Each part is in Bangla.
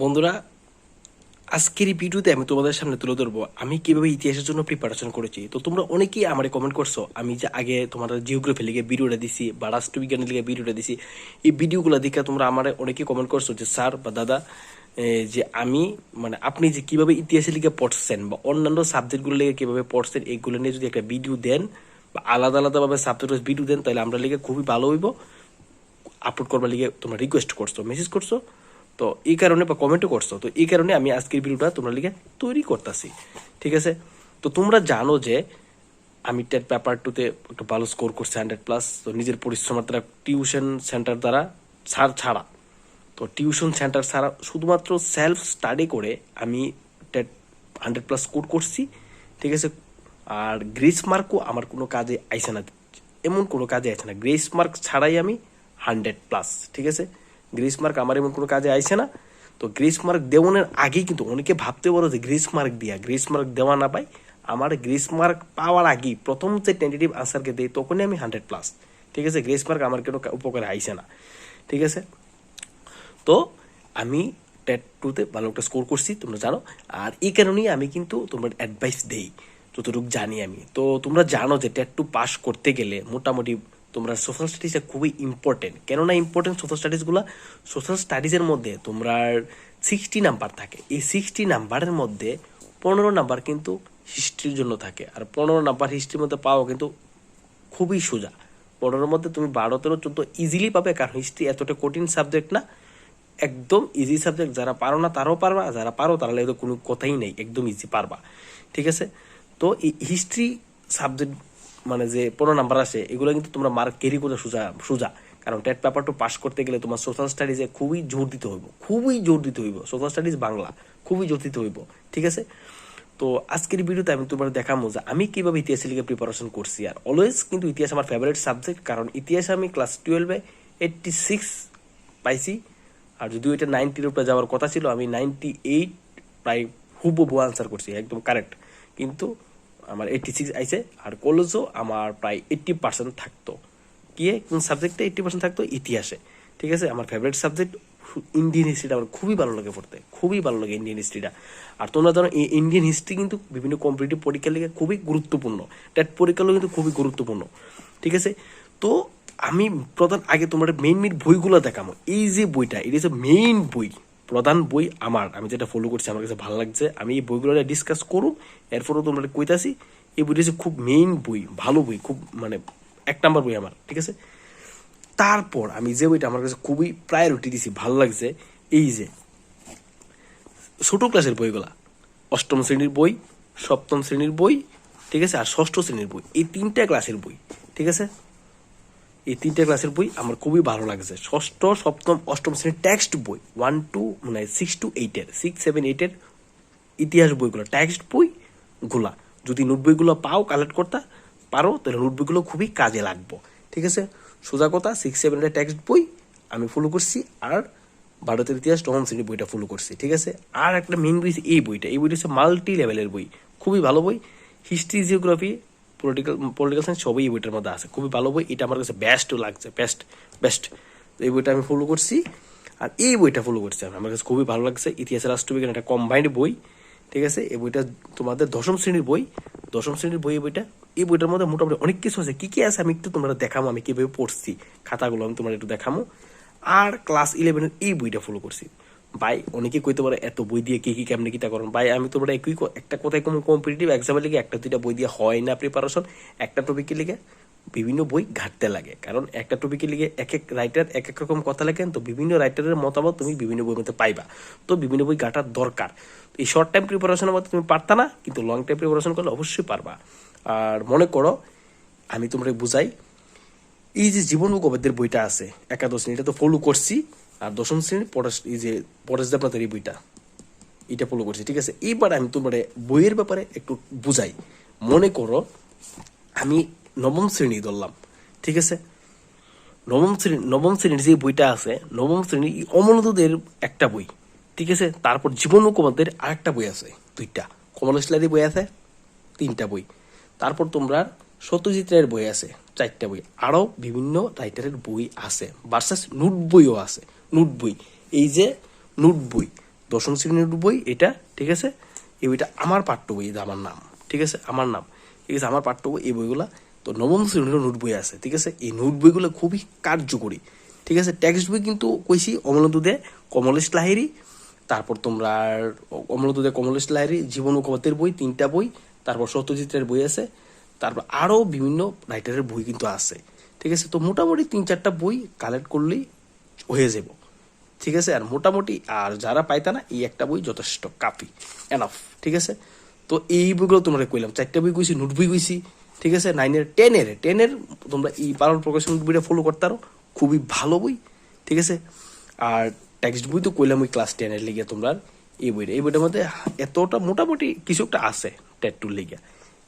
বন্ধুরা, আজকের এই ভিডিওতে আমি তোমাদের সামনে তুলে ধরবো, আমি কীভাবে ইতিহাসের জন্য প্রিপারেশন করেছি। তো তোমরা অনেকেই আমার কমেন্ট করছ, আমি যে আগে তোমার জিওগ্রাফি লিগে ভিডিওটা দিছি বা রাষ্ট্রবিজ্ঞানের লিগে ভিডিওটা দিছি, এই ভিডিওগুলো দেখে তোমরা আমার অনেকেই কমেন্ট করছ যে, স্যার বা দাদা যে আমি মানে আপনি যে কীভাবে ইতিহাসের লিগে পড়ছেন বা অন্যান্য সাবজেক্টগুলো লিগে কীভাবে পড়ছেন এইগুলো নিয়ে যদি একটা ভিডিও দেন বা আলাদা আলাদাভাবে সাবজেক্ট ভিডিও দেন, তাহলে আমরা লিগে খুবই ভালো হইব। আপলোড করবার লিগে তোমরা রিকোয়েস্ট করছ মেসেজ করছ তো এই কারণে বা কমেন্টও করছ। তো এই কারণে আমি আজকের ভিডিওটা তোমরা লিগে তৈরি করতেছি। ঠিক আছে? তো তোমরা জানো যে আমি টেট পেপার টুতে একটু ভালো স্কোর করছি হান্ড্রেড প্লাস তো নিজের পরিশ্রমের দ্বারা টিউশন সেন্টার দ্বারা ছাড় ছাড়া। তো টিউশন সেন্টার ছাড়া শুধুমাত্র সেলফ স্টাডি করে আমি টেট হান্ড্রেড প্লাস স্কোর করছি। ঠিক আছে? আর গ্রেস মার্কও আমার কোনো কাজে আইসে না। এমন কোনো কাজে আছে না। গ্রেস মার্ক ছাড়াই আমি হান্ড্রেড প্লাস ঠিক আছে? গ্রেস মার্ক আমার এমন কোনো কাজে আইসে না। তো গ্রেস মার্ক দেওয়ানোর আগেই কিন্তু অনেকে ভাবতে পারো যে গ্রেস মার্ক দিয়া গ্রেস মার্ক দেওয়া না পাই, আমার গ্রেস মার্ক পাওয়ার আগেই প্রথম যে টেন্টেটিভ আনসারকে দেই তখনই আমি হান্ড্রেড প্লাস ঠিক আছে গ্রেস মার্ক আমার কোনো উপকারে আইসে না। ঠিক আছে? তো আমি টেট টুতে ভালো একটা স্কোর করছি, তোমরা জানো। আর এই কারণেই আমি কিন্তু তোমার অ্যাডভাইস দেই, যতটুকু জানি আমি। তো তোমরা জানো যে টেট টু পাস করতে গেলে মোটামুটি তোমরা সোশ্যাল স্টাডিজটা খুবই ইম্পর্টেন্ট কেননা ইম্পর্টেন্ট সোশ্যাল স্টাডিজগুলো সোশ্যাল স্টাডিজের মধ্যে তোমরা সিক্সটি নাম্বার থাকে। এই সিক্সটি নাম্বারের মধ্যে পনেরো নাম্বার কিন্তু হিস্ট্রির জন্য থাকে। আর পনেরো নাম্বার হিস্ট্রির মধ্যে পাওয়া কিন্তু খুবই সোজা। পনেরোর মধ্যে তুমি বারো, তেরো, চোদ্দ ইজিলি পাবে, কারণ হিস্ট্রি এতটা কঠিন সাবজেক্ট না। একদম ইজি সাবজেক্ট যারা পারো না, তারাও পারবা যারা পারো, তারা তো কোনো কথাই নেই। একদম ইজি পারবা। ঠিক আছে? তো এই হিস্ট্রি সাবজেক্ট মানে যে পনেরো নাম্বার আসে এগুলো কিন্তু তোমরা মার্ক ক্যারি করে সোজা সোজা। কারণ টেট পেপারটা পাস করতে গেলে তোমার সোশ্যাল স্টাডিজে খুবই জোর দিতে হইব, খুবই জোর দিতে হইব। সোশ্যাল স্টাডিজ বাংলা, খুবই জোর দিতে হইব, ঠিক আছে? তো আজকের ভিডিওতে আমি তোমার দেখাবো যে আমি কীভাবে ইতিহাসের লিগে প্রিপারেশন করছি। আর অলওয়েজ কিন্তু ইতিহাস আমার ফেভারিট সাবজেক্ট কারণ ইতিহাসে আমি ক্লাস টুয়েলভে এইটটি সিক্স পাইছি। আর যদিও এটা নাইনটির উপরে যাওয়ার কথা ছিল, আমি নাইনটি এইট প্রায় হুবহু আনসার করছি, একদম কারেক্ট কিন্তু আমার এইটটি সিক্স আইছে আর কলেজও আমার প্রায় এইট্টি পার্সেন্ট থাকতো। কি কোন সাবজেক্টে এইট্টি পার্সেন্ট থাকতো? ইতিহাসে। ঠিক আছে? আমার ফেভারিট সাবজেক্ট ইন্ডিয়ান হিস্ট্রিটা আমার খুবই ভালো লাগে পড়তে। খুবই ভালো লাগে ইন্ডিয়ান হিস্ট্রিটা আর তোমরা জানো ইন্ডিয়ান হিস্ট্রি কিন্তু বিভিন্ন কম্পিটিটিভ পরীক্ষার লিগে খুবই গুরুত্বপূর্ণ। টেট পরীক্ষাগুলো কিন্তু খুবই গুরুত্বপূর্ণ। ঠিক আছে? তো আমি প্রধান, আগে তোমার মেইন মেইন বইগুলো দেখাবো এই যে বইটা এটা হচ্ছে মেইন বই। প্রধান বই আমার। আমি যেটা ফলো করছি, আমার কাছে ভালো লাগছে। আমি এই বইগুলো ডিসকাস করুম, এরপরও তোমরা কইতাছি, এই বইটা হচ্ছে খুব মেইন বই, ভালো বই, খুব মানে এক নাম্বার বই আমার, ঠিক আছে? তারপর আমি যে বইটা আমার কাছে খুবই প্রায়োরিটি দিছি, ভালো লাগছে, এই যে, ছোট ক্লাসের বইগুলা, অষ্টম শ্রেণির বই, সপ্তম শ্রেণির বই, ঠিক আছে? আর ষষ্ঠ শ্রেণির বই, এই তিনটা ক্লাসের বই, ঠিক আছে? এই তিনটে ক্লাসের বই আমার খুবই ভালো লাগছে। ষষ্ঠ, সপ্তম, অষ্টম শ্রেণির টেক্সট বই ওয়ান টু মানে সিক্স টু এইটের সিক্স সেভেন এইটের ইতিহাস বইগুলো টেক্সট বই গুলা। যদি নোট বইগুলো পাও কালেক্ট করতে পারো, তাহলে নোট বইগুলো খুবই কাজে লাগবো। ঠিক আছে? সোজা কথা সিক্স সেভেনের টেক্সট বই আমি ফলো করছি, আর ভারতের ইতিহাস নবম শ্রেণির বইটা ফলো করছি। ঠিক আছে? আর একটা মেন বই এই বইটা। এই বইটা হচ্ছে মাল্টি লেভেলের বই। খুবই ভালো বই। History geography political political science সবই এই বইটার মধ্যে আছে। খুবই ভালো বই। এটা আমার কাছে বেস্ট লাগছে বেস্ট বেস্ট এই বইটা আমি ফলো করছি। আর এই বইটা ফলো করছি আমি। আমার কাছে খুবই ভালো লাগছে। ইতিহাস রাষ্ট্রবিজ্ঞান একটা কম্বাইন্ড বই, ঠিক আছে? এই বইটা তোমাদের দশম শ্রেণির বই। দশম শ্রেণির বই এই বইটা। এই বইটার মধ্যে মোটামুটি অনেক কিছু আছে। কী কী আছে আমি একটু তোমরা দেখামো। আমি কীভাবে পড়ছি। খাতাগুলো আমি তোমরা একটু দেখামো। আর ক্লাস ইলেভেনের এই বইটা ফলো করছি। ভাই অনেকে কইতে পারে, এত বই দিয়ে কি কি, কেমনে কিটা করেন ভাই, আমি তো তোমরা একই একটা কোথায় কোনো কম্পিটিটিভ এক্সামের লিগে একটা, দুইটা বই দিয়ে হয় না প্রিপারেশন একটা টপিকের লিগে বিভিন্ন বই ঘাটতে লাগে। কারণ একটা টপিকের লিগে এক এক রাইটার এক এক রকম কথা লেখেন, তো বিভিন্ন রাইটারের মতামত তুমি বিভিন্ন বইয়ের মধ্যে পাইবা। তো বিভিন্ন বই ঘাটার দরকার। এই শর্ট টাইম প্রিপারেশনের মধ্যে তুমি পারতা না, কিন্তু লং টাইম প্রিপারেশন করলে অবশ্যই পারবা। আর মনে করো, আমি তোমরা বুঝাই, এই যে জীবন মুখোপাধ্যায়ের বইটা আছে, একাদশ এটা তো ফলো করছি আর দশম শ্রেণির পরেশ এই যে পরেশ দেবনাথের এই বইটা, এটা ফলো করছি, ঠিক আছে? এইবার আমি তোমার বইয়ের ব্যাপারে একটু বুঝাই। মনে করো, আমি নবম শ্রেণি ধরলাম, ঠিক আছে? নবম শ্রেণি, নবম শ্রেণির যে বইটা আছে, নবম শ্রেণি এই অমলদের একটা বই, ঠিক আছে? তারপর জীবন মুখোপাধ্যায়ের আরেকটা বই আছে, দুইটা। কমলেশলারি বই আছে, তিনটা বই। তারপর তোমরা সত্যজিৎ রায়ের বই আছে, চারটা বই। আরও বিভিন্ন রাইটারের বই আছে ভার্সাস নোট বইও আছে। নোট বই। এই যে নোট বই, দশম শ্রেণির নোট বই, এটা, ঠিক আছে? এই বইটা আমার পাঠ্য বই আমার নাম, ঠিক আছে? আমার নাম। ঠিক আছে, আমার পাঠ্য বই, এই বইগুলা তো নবম শ্রেণির নোট বই আছে, ঠিক আছে? এই নোট বইগুলো খুবই কার্যকরী, ঠিক আছে? টেক্সট বই কিন্তু কইছি দে কমলেশ লাহিরি তারপর তোমরা অমলেন্দু দে কমলেশ লাহিরি জীবন কবতের বই, তিনটা বই, তারপর সত্যজিতের বই আছে, তারপর আরও বিভিন্ন রাইটারের বই কিন্তু আছে, ঠিক আছে? তো মোটামুটি তিন চারটা বই কালেক্ট করলেই হয়ে যাব। ঠিক আছে? আর মোটামুটি, আর যারা পাইতা না, এই একটা বই যথেষ্ট, কাফি। এনাফ ঠিক আছে? তো এই বইগুলো তোমরা কইলাম। চারটা বই কইছি, নোট বই কইছি, ঠিক আছে? নাইনের টেনের টেনের তোমরা এই পালন প্রকাশন বইটা ফলো করতে পারো। খুবই ভালো বই, ঠিক আছে? আর টেক্সট বই তো কইলাম ওই ক্লাস টেনের লিগে তোমরা এই বইটা। এই বইটার মধ্যে এতটা মোটামুটি কিছু একটা আছে টেট টুর লিগে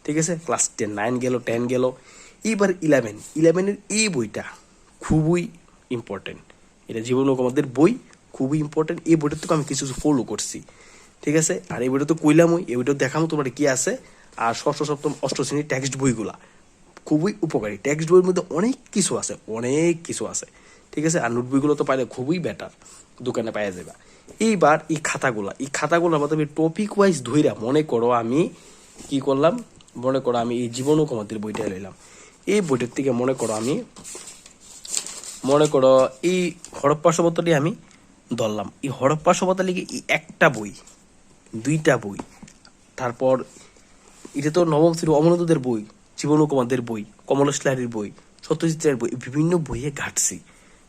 ঠিক আছে? ক্লাস টেন নাইন গেল টেন গেল। এইবার ইলেভেন ইলেভেনের এই বইটা খুবই ইম্পর্টেন্ট এটা জীবন আমাদের বই, খুবই ইম্পর্টেন্ট এই বইটা তো আমি কিছু কিছু ফলো করছি, ঠিক আছে? আর এই বইটা তো কইলামই এই বইটা দেখামো তোমার কি আছে। আর ষষ্ঠ, সপ্তম অষ্ট শ্রেণির টেক্সট বইগুলা, খুবই উপকারী। টেক্সট বইয়ের মধ্যে অনেক কিছু আছে, অনেক কিছু আছে, ঠিক আছে? আর নোট বইগুলো তো পাইলে খুবই বেটার দোকানে পাওয়া যাবে এইবার এই খাতাগুলা, এই খাতাগুলোর মধ্যে আমি টপিক ওয়াইজ ধইরা মনে করো আমি কি করলাম? মনে করো আমি এই জীবন বইটা লইলাম। এই বইটার থেকে মনে করো আমি মনে করো, এই হরপ্পা সভ্যতাটি আমি ধরলাম। এই হরপ্পা সভ্যতা লিখে একটা বই, দুইটা বই, তারপর এটা তো নবম শ্রী অমরদদের বই, জীবন কুমারদের বই, কমলেশ বই বই রায়ের বই বিভিন্ন বইয়ে ঘাটছি।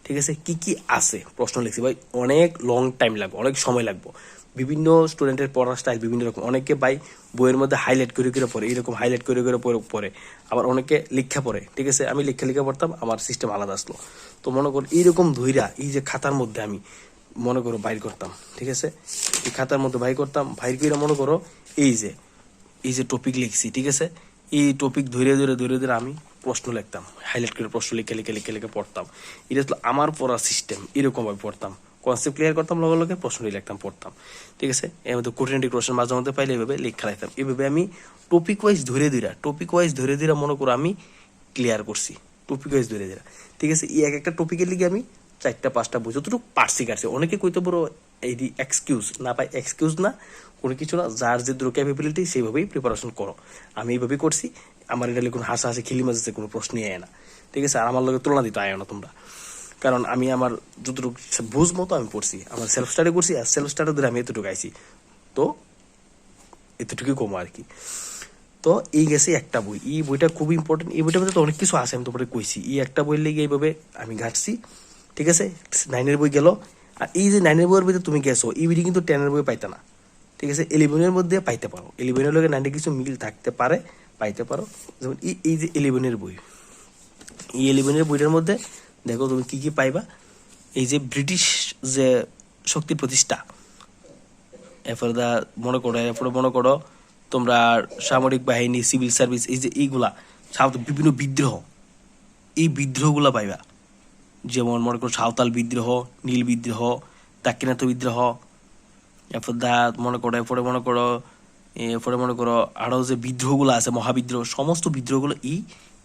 ঠিক আছে? কি কি আছে? প্রশ্ন লিখছি। ভাই, অনেক লং টাইম লাগবে, অনেক সময় লাগবে। বিভিন্ন স্টুডেন্টের পড়ার স্টাইল বিভিন্ন রকম। অনেকে ভাই বইয়ের মধ্যে হাইলাইট করে করে পড়ে, এরকম হাইলাইট করে করে পড়ে আবার অনেকে লিখা পড়ে, ঠিক আছে? আমি লিখা লিখা পড়তাম, আমার সিস্টেম আলাদা আসলো। তো মনে করো, এইরকম ধইরা, এই যে খাতার মধ্যে আমি মনে করো বাইর করতাম, ঠিক আছে? এই খাতার মধ্যে বাইর করতাম, বাইর করে মনে করো, এই যে এই যে টপিক লিখছি, ঠিক আছে? এই টপিক ধরে ধরে ধরে ধরে আমি প্রশ্ন লিখতাম হাইলাইট করে প্রশ্ন লিখে লিখে লিখে লিখে পড়তাম। এটা হলো আমার পড়ার সিস্টেম এরকমভাবে পড়তাম। কনসেপ্ট ক্লিয়ার করতাম লগে লগে প্রশ্নই লিখতাম, পড়তাম। ঠিক আছে? এর মধ্যে কোটিনিটি কোশ্চেন মাঝে মধ্যে পাইলে এভাবে লেখা লিখতাম এভাবে আমি টপিক ওয়াইজ ধরে ধরে টপিক ওয়াইজ ধরে ধরে মনে করো আমি ক্লিয়ার করছি টপিক ওয়াইজ ধরে ধরে ঠিক আছে? এই এক একটা টপিকের লিগে আমি চারটা, পাঁচটা বই যতটুকু পারছি কাটছি। অনেকে কইতে পারো এই এক্সকিউজ না পাই এক্সকিউজ না, কোনো কিছু না, যার যে দ্রো ক্যাপাবিলিটি সেইভাবেই প্রিপারেশন করো। আমি এইভাবেই করছি, আমার এটা কোনো হাসা হাসি খিলি মাঝে কোনো প্রশ্নই আয় না। ঠিক আছে? আর আমার লগে তুলনা দিতে আয় না তোমরা। কারণ আমি আমার যতটুকু বুঝ মতো আমি পড়ছি, আমার সেলফ স্টাডি করছি আর সেলফ স্টাডি ধরে আমি এতটুকু আইছি। তো এতটুকুই কমো আর কি। তো এই গেছে একটা বই। এই বইটা খুব ইম্পর্টেন্ট এই বইটার মধ্যে তো অনেক কিছু আছে, আমি তোমাকে কইছি। এই একটা বই লেগে এইভাবে আমি ঘাটছি, ঠিক আছে? নাইনের বই গেল। আর এই যে নাইনের বইয়ের ভিতরে তুমি গেছো, এই বইটি কিন্তু টেনের বই পাইতে না, ঠিক আছে? ইলেভেনের মধ্যে পাইতে পারো। ইলেভেনের লগে নাইনের কিছু মিল থাকতে পারে, পাইতে পারো। যেমন এই যে ইলেভেনের বই। এই ইলেভেনের বইটার মধ্যে দেখো তুমি কি কি পাইবা? এই যে ব্রিটিশ যে শক্তি প্রতিষ্ঠা, এরপরে দা মনে করো, এরপরে মনে করো তোমরা সামরিক বাহিনী সিভিল সার্ভিস এই যে এইগুলা সাধারণত বিভিন্ন বিদ্রোহ, এই বিদ্রোহগুলা পাইবা। যেমন মনে করো সাঁওতাল বিদ্রোহ, নীল বিদ্রোহ, দাক্ষিণাত্য বিদ্রোহ, এরপর দা মনে করো, এরপরে মনে করো, এরপরে মনে করো আরও যে বিদ্রোহগুলো আছে, মহাবিদ্রোহ, সমস্ত বিদ্রোহগুলো এই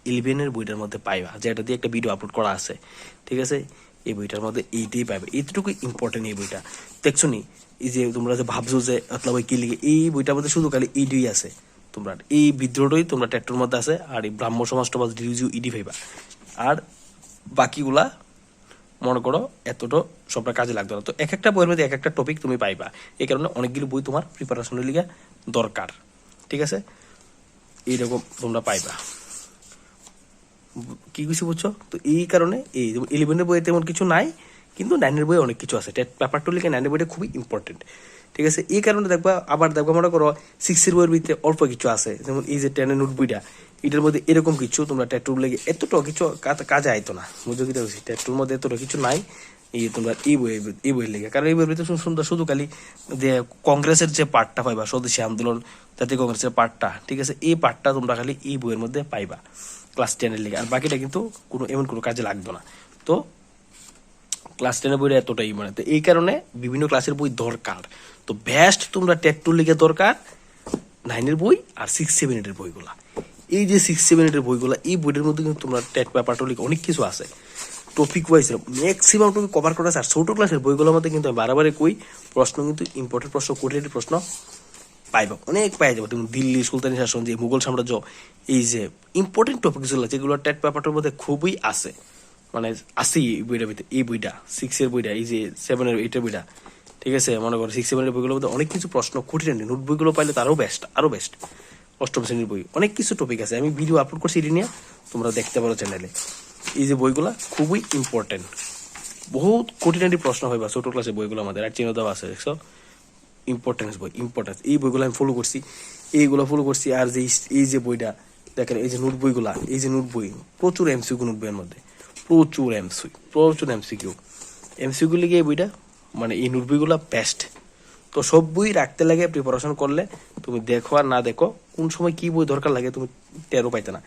ইলেভেনের বইটার মধ্যে পাইবা, যেটা দিয়ে একটা ভিডিও আপলোড করা আছে, ঠিক আছে? এই বইটার মধ্যে এইটাই পাইবে। এইটুকু ইম্পর্টেন্ট এই বইটা। দেখছ নি? এই যে তোমরা যে ভাবছ যে অতলা বই কি লিখে, এই বইটার মধ্যে শুধু খালি এইটাই আছে। তোমরা এই বিদ্রোহটাই তোমরা ট্যাক্টর মধ্যে আছে, আর এই ব্রাহ্ম সমাজটা রিভিউ ইডি পাইবা। আর বাকিগুলা, মনে করো, এতটা সবটা কাজে লাগতো না। তো এক একটা বইয়ের মধ্যে এক একটা টপিক তুমি পাইবা। এই কারণে অনেকগুলো বই তোমার প্রিপারেশনের লিগে দরকার। ঠিক আছে? এইরকম তোমরা পাইবা। কি কিছু বুঝছ তো এই কারণে এই ইলেভেনের বইয়ে তেমন কিছু নাই, কিন্তু নাইনের বইয়ে অনেক কিছু আছে। পেপারটা লিখে নাইনের বইটা খুবই ইম্পর্টেন্ট ঠিক আছে? এই কারণে দেখবা, আবার দেখবা মনে করো সিক্সের বইয়ের ভিতরে অল্প কিছু আছে। যেমন এই যে টেনের নোট বইটা এটার মধ্যে এরকম কিছু, তোমরা ট্যাটুর লেগে, এতটা কিছু কাজে আইতো না। বুঝো কি ট্যাটুর মধ্যে এতটা কিছু নাই, এই তোমরা এই বই এই বইয়ের লেগে। কারণ এই বইয়ের ভিতরে সুন্দর শুধু খালি যে কংগ্রেসের যে পার্টটা পাইবা, স্বদেশী আন্দোলন, জাতীয় কংগ্রেসের পার্টটা ঠিক আছে? এই পার্টটা তোমরা খালি এই বইয়ের মধ্যে পাইবা। ক্লাস টেনের লেগে। আর বাকিটা কিন্তু কোনো, এমন কোনো কাজে লাগতো না। তো ক্লাস টেনের বইটা এতটাই মানে তো এই কারণে বিভিন্ন ক্লাসের বই দরকার। তো বেস্ট তোমরা টেট টু লিগে দরকার নাইনের বই আর সিক্স সেভেন এর বইগুলা। এই যে সিক্স সেভেন এর বইগুলা, এই বইটার মধ্যে কিন্তু তোমরা টেট পেপারটা লিখে অনেক কিছু আছে। Topic wise maximum topic cover করা আছে। আর ছোটো ক্লাসের বইগুলোর মধ্যে কিন্তু আমি বারবার কই, প্রশ্ন কিন্তু ইম্পর্টেন্ট প্রশ্ন কোটির প্রশ্ন পাইবা, অনেক পাই যাবে। তুমি দিল্লি সুলতানি শাসন, যে মুঘল সাম্রাজ্য, এই যে ইম্পর্টেন্ট টপিকগুলো যেগুলো টেট পেপারটার মধ্যে খুবই আছে। মানে এই বইটার ভিতরে, এই বইটা সিক্সের বইটা, এই যে সেভেনের এইটের বইটা। ঠিক আছে, মনে করো সিক্স সেভেনের বইগুলোর মধ্যে অনেক কিছু প্রশ্ন কঠিন নোট বইগুলো পাইলে তারও বেস্ট আরও বেস্ট অষ্টম শ্রেণির বই, অনেক কিছু টপিক আছে। আমি ভিডিও আপলোড করছি, এটি নিয়ে তোমরা দেখতে পারো চ্যানেলে এই যে বইগুলা খুবই ইম্পর্টেন্ট বহুত কোটিনাটি প্রশ্ন হয় বা ছোট ক্লাসের বইগুলো আমাদের, আর চিহ্ন দেওয়া আছে, দেখছ? ইম্পর্টেন্স বই ইম্পর্টেন্স এই বইগুলো আমি ফলো করছি, এইগুলো ফলো করছি, আর যে এই- যে বইটা, দেখেন, এই যে নোট বইগুলা, এই যে নোট বই, প্রচুর এমসিকিউ নোট বইয়ের মধ্যে, প্রচুর এমসি প্রচুর এমসিকিউ এমসিকিউ লিগে এই বইটা? মানে এই নোট বইগুলা বেস্ট তো সব বই রাখতে লাগে প্রিপারেশন করলে, তুমি দেখো আর না দেখো, কোন সময় কি বই দরকার লাগে তুমি টেরও পাইতে না।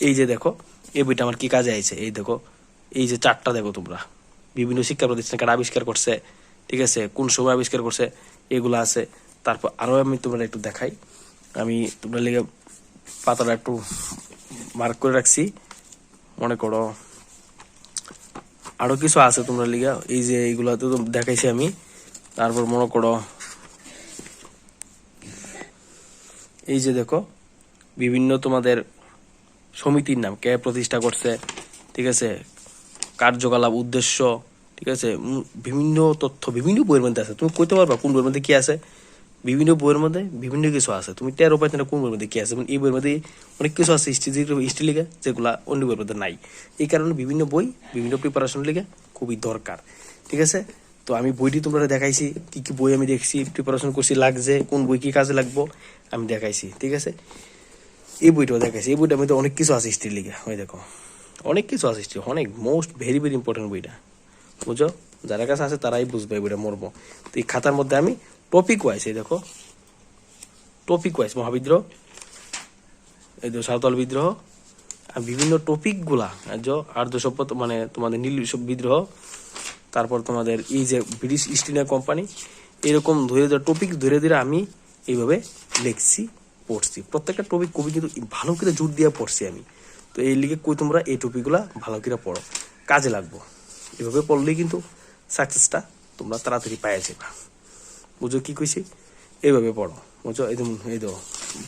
এই যে দেখো, এই বইটা আমার কি কাজে আইছে? এই দেখো, এই যে চারটা দেখো তোমরা। বিভিন্ন শিক্ষা প্রতিষ্ঠান কারা আবিষ্কার করছে? ঠিক আছে, কোন সময় আবিষ্কার করছে? এগুলো আছে। তারপর আরও আমি তোমরা একটু দেখাই। আমি তোমরা লেগে পাতাটা একটু মার্ক করে রাখছি। মনে করো, আরও কিছু আছে তোমরা লিগা। এই যে এইগুলা তো দেখাইছি আমি। তারপর মনে করো, এই যে দেখো, বিভিন্ন তোমাদের সমিতির নাম কে প্রতিষ্ঠা করছে, ঠিক আছে? কার্যকলাপ, উদ্দেশ্য ঠিক আছে? বিভিন্ন তথ্য, বিভিন্ন বইয়ের মধ্যে আছে। তুমি কইতে পারবা কোন বইয়ের মধ্যে কি আছে? বিভিন্ন বইয়ের মধ্যে বিভিন্ন কিছু আছে। তুমি টেরো পাইতে না কোন বইয়ের মধ্যে কি আছে? এই বইয়ের মধ্যে অনেক কিছু আছে হিস্ট্রি হিস্ট্রি লিখে, যেগুলা অন্য বইয়ের মধ্যে নাই। এই কারণে বিভিন্ন বই, বিভিন্ন প্রিপারেশন লিখে খুবই দরকার। ঠিক আছে? তো আমি বইটি তোমরা দেখাইছি, কি কি বই আমি দেখছি প্রিপারেশন করছি, লাগছে, কোন বই কি কাজে লাগবো, আমি দেখাইছি। ঠিক আছে? এই বইটাও দেখাইছি। এই বইটার মধ্যে অনেক কিছু আছে হিস্ট্রি লিখে। ওই দেখো। অনেক কিছু আছে হিস্ট্রি অনেক মোস্ট ভেরি ভেরি ইম্পর্টেন্ট বইটা। বুঝো? যারা কাছে আছে তারাই বুঝবে বইটা মরবো। তো এই খাতার মধ্যে আমি টপিক ওয়াইজ, এই দেখো, টপিক ওয়াইজ, মহাবিদ্রোহ, এই দেখো, সাঁওতাল বিদ্রোহ, আর বিভিন্ন টপিকগুলা আর্য সভ্যতা মানে তোমাদের নীল বিদ্রোহ, তারপর তোমাদের এই যে ব্রিটিশ ইস্ট ইন্ডিয়া কোম্পানি, এরকম ধরে ধরে, টপিক ধরে ধরে আমি এইভাবে লিখছি, পড়ছি। প্রত্যেকটা টপিক কবি কিন্তু ভালো করে জোর দিয়ে পড়ছি আমি। তো এই লিগে কই তোমরা এই টপিকগুলা ভালো করে পড়ো। কাজে লাগবো। এভাবে পড়লেই কিন্তু সাকসেসটা তোমরা তাড়াতাড়ি পাওয়া যাবে বুঝো কি কইছি? এইভাবে পড়ো। বুঝো? এই যেমন, এই দেখো,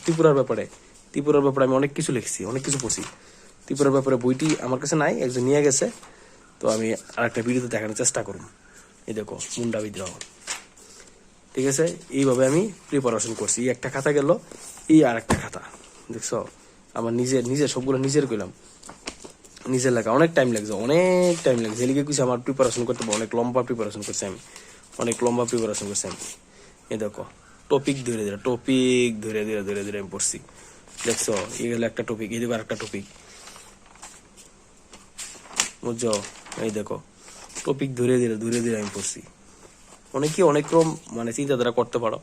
ত্রিপুরার ব্যাপারে ত্রিপুরার ব্যাপারে আমি অনেক কিছু লিখছি, অনেক কিছু পড়ছি। ত্রিপুরার ব্যাপারে বইটি আমার কাছে নাই, একজন নিয়ে গেছে, তো আমি আর একটা ভিডিওতে দেখানোর চেষ্টা করব এই দেখো, মুন্ডা বিদ্রোহ। ঠিক আছে? এইভাবে আমি প্রিপারেশন করছি। এই একটা খাতা গেল, এই আর একটা খাতা। দেখছ? আমার নিজের নিজের সবগুলো নিজের কইলাম। নিজের লেখা অনেক টাইম লাগছে, অনেক টাইম লাগছে। এদিকে কিছু আমার প্রিপারেশন করতে অনেক লম্বা প্রিপারেশন করছি আমি। অনেক লম্বা প্রিপারেশন করছি আমি। এই দেখো টপিক ধরে ধরে টপিক ধরে ধরে ধরে ধরে আমি পড়ছি। দেখছ, এই গেল একটা টপিক এই দেখো আরেকটা টপিক বুঝছ? এই দেখো টপিক ধরে ধরে ধরে ধরে আমি পড়ছি। অনেকে অনেক রকম মানে চিন্তাধারা করতে পারো,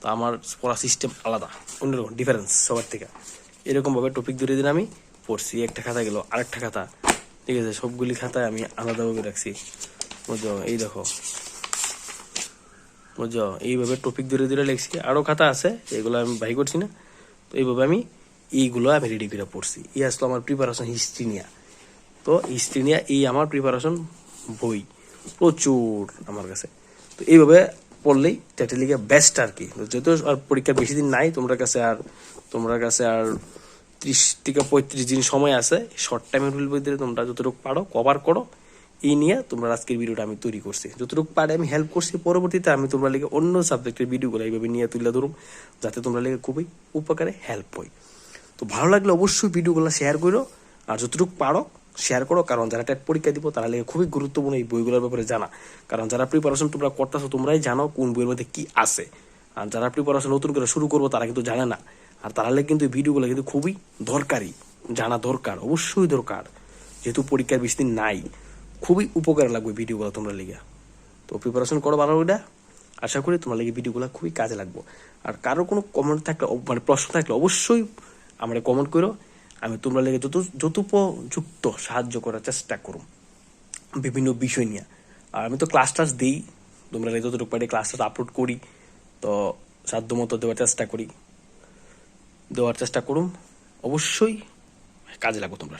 তো আমার পড়ার সিস্টেম আলাদা, অন্যরকম ডিফারেন্স সবার থেকে। এরকম ভাবে টপিক ধরে দিন আমি পড়ছি, একটা খাতা গেল, আরেকটা খাতা। ঠিক আছে, সবগুলি খাতায় আমি আলাদাভাবে রাখছি। বুঝছ এই দেখো। বুঝছ এইভাবে টপিক ধরে ধরে লিখছি। আরও খাতা আছে, এগুলো আমি বাই করছি না। তো এইভাবে আমি এইগুলো আমি রেডি করে পড়ছি। এই আসলো আমার প্রিপারেশন হিস্ট্রি নিয়ে। তো হিস্ট্রি নিয়ে এই আমার প্রিপারেশন বই, প্রচুর আমার কাছে। তো এইভাবে পড়লেই লিগে বেস্ট আর কি। যেহেতু আর পরীক্ষা বেশি দিন নাই, তোমার কাছে আর তোমার কাছে আর ত্রিশ থেকে পঁয়ত্রিশ দিন সময় আছে শর্ট টাইমের ভিতরে তোমরা যতটুকু পারো কভার করো। এই নিয়ে তোমরা আজকের ভিডিওটা আমি তৈরি করছি। যতটুকু পারে আমি হেল্প করছি, পরবর্তীতে আমি তোমরা লিগে অন্য সাবজেক্টের ভিডিওগুলো এইভাবে নিয়ে তুলে ধরুম, যাতে তোমরা লিগে খুবই উপকারে হেল্প হয়। তো ভালো লাগলে অবশ্যই ভিডিওগুলো শেয়ার করো, আর যতটুকু পারো শেয়ার করো, কারণ যারা টেট পরীক্ষা দিব, তারা লেগে খুবই গুরুত্বপূর্ণ এই বইগুলোর ব্যাপারে জানা। কারণ যারা প্রিপারেশন তোমরা করতেছো, তোমরাই জানো কোন বইয়ের মধ্যে কী আছে। আর যারা প্রিপারেশন নতুন করে শুরু করব, তারা কিন্তু জানে না। আর তারা লেগে কিন্তু এই ভিডিওগুলো কিন্তু খুবই দরকারি, জানা দরকার, অবশ্যই দরকার। যেহেতু পরীক্ষার বেশি দিন নাই, খুবই উপকার লাগবে ভিডিওগুলো তোমরা লেগে। তো প্রিপারেশন করো ভালো ওইটা আশা করি তোমার লেগে ভিডিওগুলো খুবই কাজে লাগবো। আর কারও কোনো কমেন্ট থাকলে মানে প্রশ্ন থাকলে অবশ্যই আমরা কমেন্ট করো। আমি তোমরা লেগে যত, যতোপযুক্ত সাহায্য করার চেষ্টা করো বিভিন্ন বিষয় নিয়ে। আর আমি তো ক্লাস টাস দিই, তোমরা যতটুকু পারি ক্লাস টাস আপলোড করি। তো সাধ্য মতো দেওয়ার চেষ্টা করি। দেওয়ার চেষ্টা করুন। অবশ্যই কাজে লাগো তোমরা